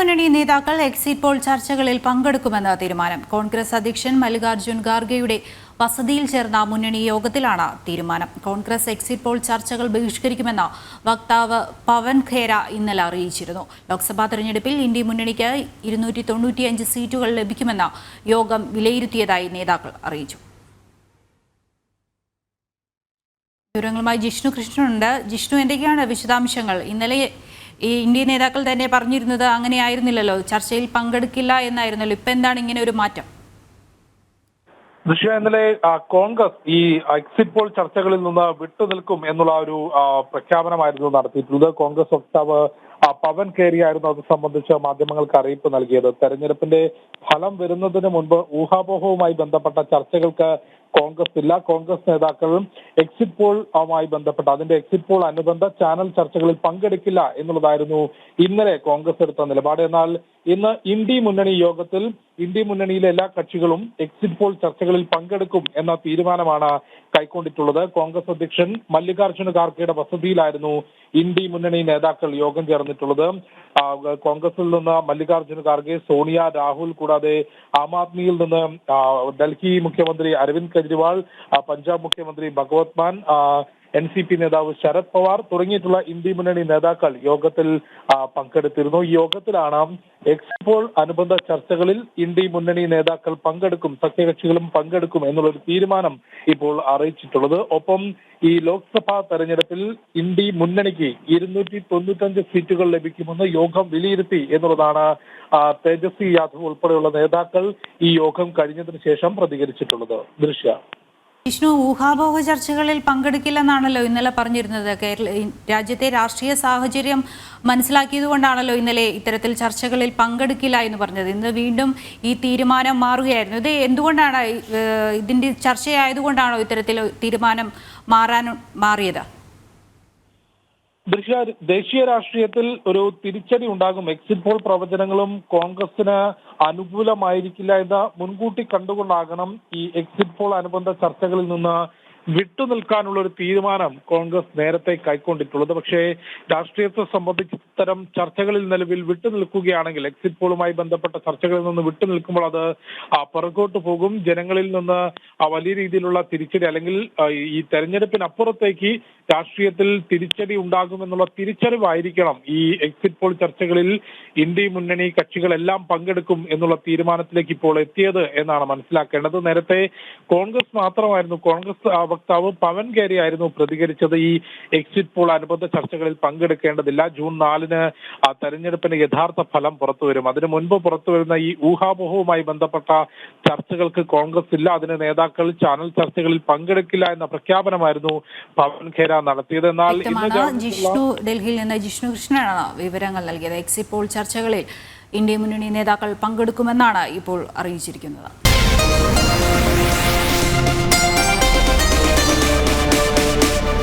മുന്നണി നേതാക്കൾ exit poll ചർച്ചകളിൽ പങ്കെടുക്കുമെന്ന തീരുമാനം. കോൺഗ്രസ് അധ്യക്ഷൻ മല്ലികാർജുൻ ഖാർഗെയുടെ വസതിയിൽ ചേർന്ന മുന്നണി യോഗത്തിലാണ് തീരുമാനം. കോൺഗ്രസ് എക്സിറ്റ് പോൾ ചർച്ചകൾ ബഹിഷ്കരിക്കുമെന്ന് വക്താവ് പവൻ ഖേര ഇന്നലെ അറിയിച്ചിരുന്നു. ലോക്സഭാ തെരഞ്ഞെടുപ്പിൽ ഇന്ത്യ മുന്നണിക്ക് ഇരുന്നൂറ്റി തൊണ്ണൂറ്റിയഞ്ച് സീറ്റുകൾ ലഭിക്കുമെന്ന യോഗം വിലയിരുത്തിയതായി നേതാക്കൾ അറിയിച്ചു. വിവരങ്ങളുമായി ജിഷ്ണു കൃഷ്ണനുണ്ട്. ജിഷ്ണു എന്തൊക്കെയാണ് വിശദാംശങ്ങൾ? ഇന്നലെ ഈ ഇന്ത്യൻ നേതാക്കൾ തന്നെ പറഞ്ഞിരുന്നത് അങ്ങനെയായിരുന്നില്ലല്ലോ ചർച്ചയിൽ പങ്കെടുക്കില്ല എന്നായിരുന്നല്ലോ. ഇപ്പൊ എന്താണ് ഇങ്ങനെ ഒരു മാറ്റം? ദൃശ്യ ഇന്നലെ കോൺഗ്രസ് ഈ എക്സിറ്റ് പോൾ ചർച്ചകളിൽ നിന്ന് വിട്ടുനിൽക്കും എന്നുള്ള ഒരു പ്രഖ്യാപനമായിരുന്നു നടത്തിയിട്ടുള്ളത്. കോൺഗ്രസ് വക്താവ് പവൻ കേറിയായിരുന്നു അത് സംബന്ധിച്ച് മാധ്യമങ്ങൾക്ക് അറിയിപ്പ് നൽകിയത്. തെരഞ്ഞെടുപ്പിന്റെ ഫലം വരുന്നതിന് മുൻപ് ഊഹാപോഹവുമായി ബന്ധപ്പെട്ട ചർച്ചകൾക്ക് കോൺഗ്രസ് ഇല്ല. കോൺഗ്രസ് നേതാക്കളും എക്സിറ്റ് പോളുമായി ബന്ധപ്പെട്ട അതിന്റെ എക്സിറ്റ് പോൾ അനുബന്ധ ചാനൽ ചർച്ചകളിൽ പങ്കെടുക്കില്ല എന്നുള്ളതായിരുന്നു ഇന്നലെ കോൺഗ്രസ് എടുത്ത നിലപാട്. എന്നാൽ ഇന്ന് ഇന്ത്യ മുന്നണി യോഗത്തിൽ ഇന്ത്യ മുന്നണിയിലെ എല്ലാ കക്ഷികളും എക്സിറ്റ് പോൾ ചർച്ചകളിൽ പങ്കെടുക്കും എന്ന തീരുമാനമാണ് കൈക്കൊണ്ടിട്ടുള്ളത്. കോൺഗ്രസ് അധ്യക്ഷൻ മല്ലികാർജുന ഖാർഗെയുടെ വസതിയിലായിരുന്നു ഇന്ത്യ മുന്നണി നേതാക്കൾ യോഗം ചേർന്നിട്ടുള്ളത് ആ, കോൺഗ്രസിൽ നിന്ന് മല്ലികാർജുൻ ഖാർഗെ സോണിയ രാഹുൽ കൂടാതെ ആം ആദ്മിയിൽ നിന്ന് ഡൽഹി മുഖ്യമന്ത്രി അരവിന്ദ് കെജ്രിവാൾ പഞ്ചാബ് മുഖ്യമന്ത്രി Bhagwant Mann N C P നേതാവ് ശരത് പവാർ തുടങ്ങിയിട്ടുള്ള ഇന്ത്യ മുന്നണി നേതാക്കൾ യോഗത്തിൽ പങ്കെടുത്തിരുന്നു. ഈ യോഗത്തിലാണ് എക്സ്പോൾ അനുബന്ധ ചർച്ചകളിൽ ഇന്ത്യ മുന്നണി നേതാക്കൾ പങ്കെടുക്കും സഖ്യകക്ഷികളും പങ്കെടുക്കും എന്നുള്ളൊരു തീരുമാനം ഇപ്പോൾ അറിയിച്ചിട്ടുള്ളത്. ഒപ്പം ഈ ലോക്സഭാ തെരഞ്ഞെടുപ്പിൽ ഇന്ത്യ മുന്നണിക്ക് ഇരുന്നൂറ്റി തൊണ്ണൂറ്റഞ്ച് സീറ്റുകൾ ലഭിക്കുമെന്ന് യോഗം വിലയിരുത്തി എന്നുള്ളതാണ് തേജസ്വി യാദവ് ഉൾപ്പെടെയുള്ള നേതാക്കൾ ഈ യോഗം കഴിഞ്ഞതിന് ശേഷം പ്രതികരിച്ചിട്ടുള്ളത്. ദൃശ്യ വിഷ്ണു ഊഹാപോഹ ചർച്ചകളിൽ പങ്കെടുക്കില്ലെന്നാണല്ലോ ഇന്നലെ പറഞ്ഞിരുന്നത്. കേരള രാജ്യത്തെ രാഷ്ട്രീയ സാഹചര്യം മനസ്സിലാക്കിയതുകൊണ്ടാണല്ലോ ഇന്നലെ ഇത്തരത്തിൽ ചർച്ചകളിൽ പങ്കെടുക്കില്ല എന്ന് പറഞ്ഞത്. ഇന്ന് വീണ്ടും ഈ തീരുമാനം മാറുകയായിരുന്നു. ഇത് എന്തുകൊണ്ടാണ് ഇതിന്റെ ചർച്ചയായതുകൊണ്ടാണോ ഇത്തരത്തിൽ തീരുമാനം മാറാൻ മാറിയത്? ദൃശ്യ ദേശീയ രാഷ്ട്രീയത്തിൽ ഒരു തിരിച്ചടി ഉണ്ടാകും. എക്സിറ്റ് പോൾ പ്രവചനങ്ങളും കോൺഗ്രസിന് അനുകൂലമായിരിക്കില്ല എന്ന് മുൻകൂട്ടി കണ്ടുകൊണ്ടാകണം ഈ എക്സിറ്റ് പോൾ അനുബന്ധ ചർച്ചകളിൽ നിന്ന് വിട്ടുനിൽക്കാനുള്ള ഒരു തീരുമാനം കോൺഗ്രസ് നേരത്തെ കൈക്കൊണ്ടിട്ടുള്ളത്. പക്ഷേ രാഷ്ട്രീയത്തെ സംബന്ധിച്ച് ഇത്തരം ചർച്ചകളിൽ നിലവിൽ വിട്ടുനിൽക്കുകയാണെങ്കിൽ എക്സിറ്റ് പോളുമായി ബന്ധപ്പെട്ട ചർച്ചകളിൽ നിന്ന് വിട്ടുനിൽക്കുമ്പോൾ അത് പുറകോട്ട് പോകും. ജനങ്ങളിൽ നിന്ന് വലിയ രീതിയിലുള്ള തിരിച്ചടി അല്ലെങ്കിൽ ഈ തെരഞ്ഞെടുപ്പിനപ്പുറത്തേക്ക് രാഷ്ട്രീയത്തിൽ തിരിച്ചടി ഉണ്ടാകുമെന്നുള്ള തിരിച്ചറിവായിരിക്കണം ഈ എക്സിറ്റ് പോൾ ചർച്ചകളിൽ ഇന്ത്യ മുന്നണി കക്ഷികളെല്ലാം പങ്കെടുക്കും എന്നുള്ള തീരുമാനത്തിലേക്ക് ഇപ്പോൾ എത്തിയത് എന്നാണ് മനസ്സിലാക്കേണ്ടത്. നേരത്തെ കോൺഗ്രസ് മാത്രമായിരുന്നു കോൺഗ്രസ് വക്താവ് പവൻ കേരി ആയിരുന്നു പ്രതികരിച്ചത് ഈ എക്സിറ്റ് പോൾ അനുബന്ധ ചർച്ചകളിൽ പങ്കെടുക്കേണ്ടതില്ല. ജൂൺ നാലിന് തെരഞ്ഞെടുപ്പിന് യഥാർത്ഥ ഫലം പുറത്തു വരും. അതിനു മുൻപ് പുറത്തു വരുന്ന ഈ ഊഹാപോഹവുമായി ബന്ധപ്പെട്ട ചർച്ചകൾക്ക് കോൺഗ്രസ് ഇല്ല. അതിന് നേതാക്കൾ ചാനൽ ചർച്ചകളിൽ പങ്കെടുക്കില്ല എന്ന പ്രഖ്യാപനമായിരുന്നു പവൻ ഖേര നടത്തിയത്. എന്നാൽ ജിഷ്ണു ഡൽഹിയിൽ നിന്ന് ജിഷ്ണു കൃഷ്ണനാണ് വിവരങ്ങൾ നൽകിയത്. എക്സിറ്റ് പോൾ ചർച്ചകളിൽ ഇന്ത്യ മുന്നണി നേതാക്കൾ പങ്കെടുക്കുമെന്നാണ് ഇപ്പോൾ അറിയിച്ചിരിക്കുന്നത്.